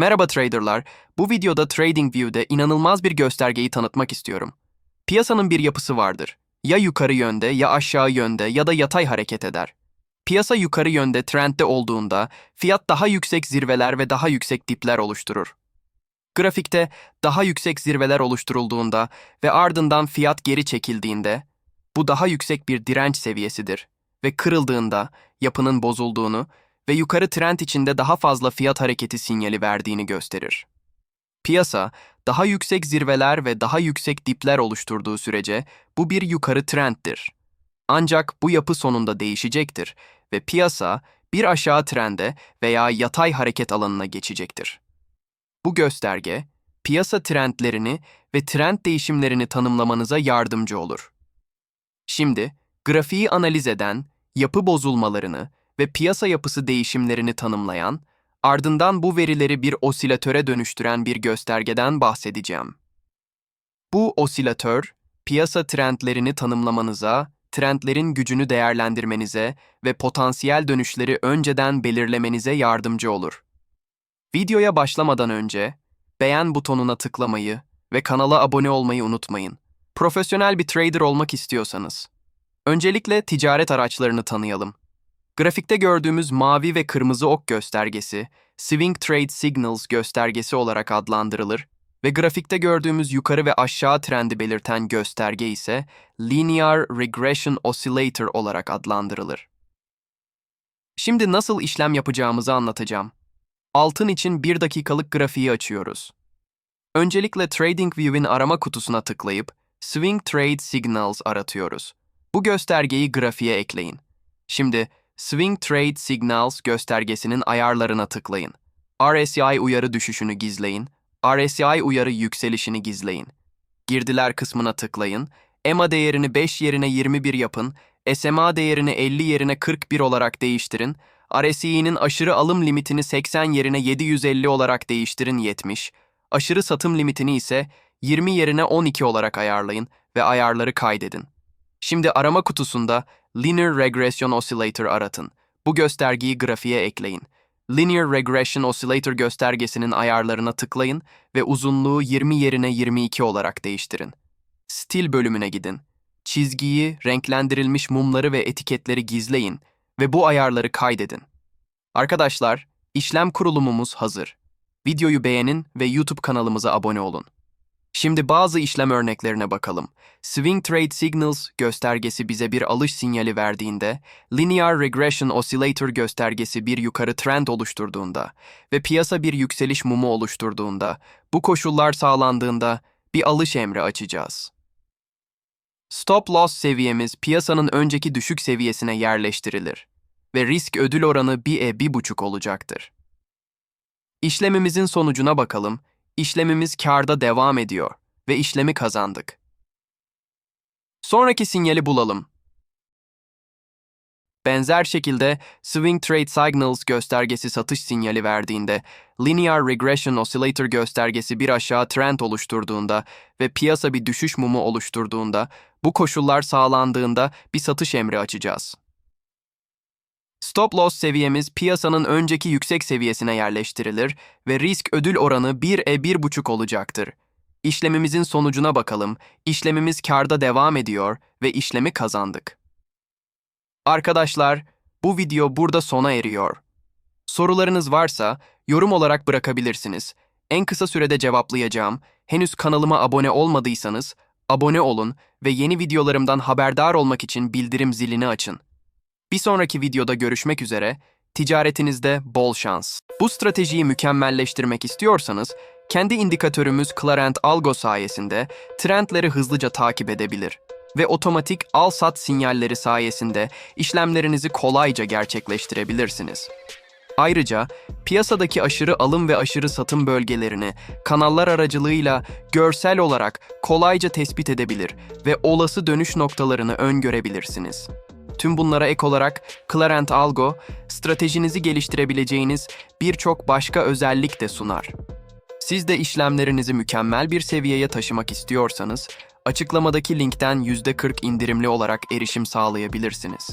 Merhaba traderlar. Bu videoda TradingView'de inanılmaz bir göstergeyi tanıtmak istiyorum. Piyasanın bir yapısı vardır. Ya yukarı yönde ya aşağı yönde ya da yatay hareket eder. Piyasa yukarı yönde trendde olduğunda fiyat daha yüksek zirveler ve daha yüksek dipler oluşturur. Grafikte daha yüksek zirveler oluşturulduğunda ve ardından fiyat geri çekildiğinde bu daha yüksek bir direnç seviyesidir ve kırıldığında yapının bozulduğunu ve yukarı trend içinde daha fazla fiyat hareketi sinyali verdiğini gösterir. Piyasa, daha yüksek zirveler ve daha yüksek dipler oluşturduğu sürece bu bir yukarı trenddir. Ancak bu yapı sonunda değişecektir ve piyasa bir aşağı trende veya yatay hareket alanına geçecektir. Bu gösterge, piyasa trendlerini ve trend değişimlerini tanımlamanıza yardımcı olur. Şimdi, grafiği analiz eden, yapı bozulmalarını ve piyasa yapısı değişimlerini tanımlayan, ardından bu verileri bir osilatöre dönüştüren bir göstergeden bahsedeceğim. Bu osilatör, piyasa trendlerini tanımlamanıza, trendlerin gücünü değerlendirmenize ve potansiyel dönüşleri önceden belirlemenize yardımcı olur. Videoya başlamadan önce beğen butonuna tıklamayı ve kanala abone olmayı unutmayın. Profesyonel bir trader olmak istiyorsanız. Öncelikle ticaret araçlarını tanıyalım. Grafikte gördüğümüz mavi ve kırmızı ok göstergesi, Swing Trade Signals göstergesi olarak adlandırılır ve grafikte gördüğümüz yukarı ve aşağı trendi belirten gösterge ise Linear Regression Oscillator olarak adlandırılır. Şimdi nasıl işlem yapacağımızı anlatacağım. Altın için 1 dakikalık grafiği açıyoruz. Öncelikle TradingView'in arama kutusuna tıklayıp Swing Trade Signals aratıyoruz. Bu göstergeyi grafiğe ekleyin. Şimdi Swing Trade Signals göstergesinin ayarlarına tıklayın. RSI uyarı düşüşünü gizleyin. RSI uyarı yükselişini gizleyin. Girdiler kısmına tıklayın. EMA değerini 5 yerine 21 yapın. SMA değerini 50 yerine 41 olarak değiştirin. RSI'nin aşırı alım limitini 80 yerine 750 olarak değiştirin 70. Aşırı satım limitini ise 20 yerine 12 olarak ayarlayın ve ayarları kaydedin. Şimdi arama kutusunda Linear Regression Oscillator aratın. Bu göstergeyi grafiğe ekleyin. Linear Regression Oscillator göstergesinin ayarlarına tıklayın ve uzunluğu 20 yerine 22 olarak değiştirin. Stil bölümüne gidin. Çizgiyi, renklendirilmiş mumları ve etiketleri gizleyin ve bu ayarları kaydedin. Arkadaşlar, işlem kurulumumuz hazır. Videoyu beğenin ve YouTube kanalımıza abone olun. Şimdi bazı işlem örneklerine bakalım. Swing Trade Signals göstergesi bize bir alış sinyali verdiğinde, Linear Regression Oscillator göstergesi bir yukarı trend oluşturduğunda ve piyasa bir yükseliş mumu oluşturduğunda, bu koşullar sağlandığında bir alış emri açacağız. Stop loss seviyemiz piyasanın önceki düşük seviyesine yerleştirilir ve risk ödül oranı 1'e 1,5 olacaktır. İşlemimizin sonucuna bakalım İşlemimiz karda devam ediyor ve işlemi kazandık. Sonraki sinyali bulalım. Benzer şekilde Swing Trade Signals göstergesi satış sinyali verdiğinde, Linear Regression Oscillator göstergesi bir aşağı trend oluşturduğunda ve piyasa bir düşüş mumu oluşturduğunda, bu koşullar sağlandığında bir satış emri açacağız. Stop loss seviyemiz piyasanın önceki yüksek seviyesine yerleştirilir ve risk ödül oranı 1'e 1,5 olacaktır. İşlemimizin sonucuna bakalım. İşlemimiz karda devam ediyor ve işlemi kazandık. Arkadaşlar, bu video burada sona eriyor. Sorularınız varsa yorum olarak bırakabilirsiniz. En kısa sürede cevaplayacağım. Henüz kanalıma abone olmadıysanız abone olun ve yeni videolarımdan haberdar olmak için bildirim zilini açın. Bir sonraki videoda görüşmek üzere, ticaretinizde bol şans. Bu stratejiyi mükemmelleştirmek istiyorsanız, kendi indikatörümüz Clarent Algo sayesinde trendleri hızlıca takip edebilir ve otomatik al-sat sinyalleri sayesinde işlemlerinizi kolayca gerçekleştirebilirsiniz. Ayrıca piyasadaki aşırı alım ve aşırı satım bölgelerini kanallar aracılığıyla görsel olarak kolayca tespit edebilir ve olası dönüş noktalarını öngörebilirsiniz. Tüm bunlara ek olarak Clarent Algo, stratejinizi geliştirebileceğiniz birçok başka özellik de sunar. Siz de işlemlerinizi mükemmel bir seviyeye taşımak istiyorsanız, açıklamadaki linkten %40 indirimli olarak erişim sağlayabilirsiniz.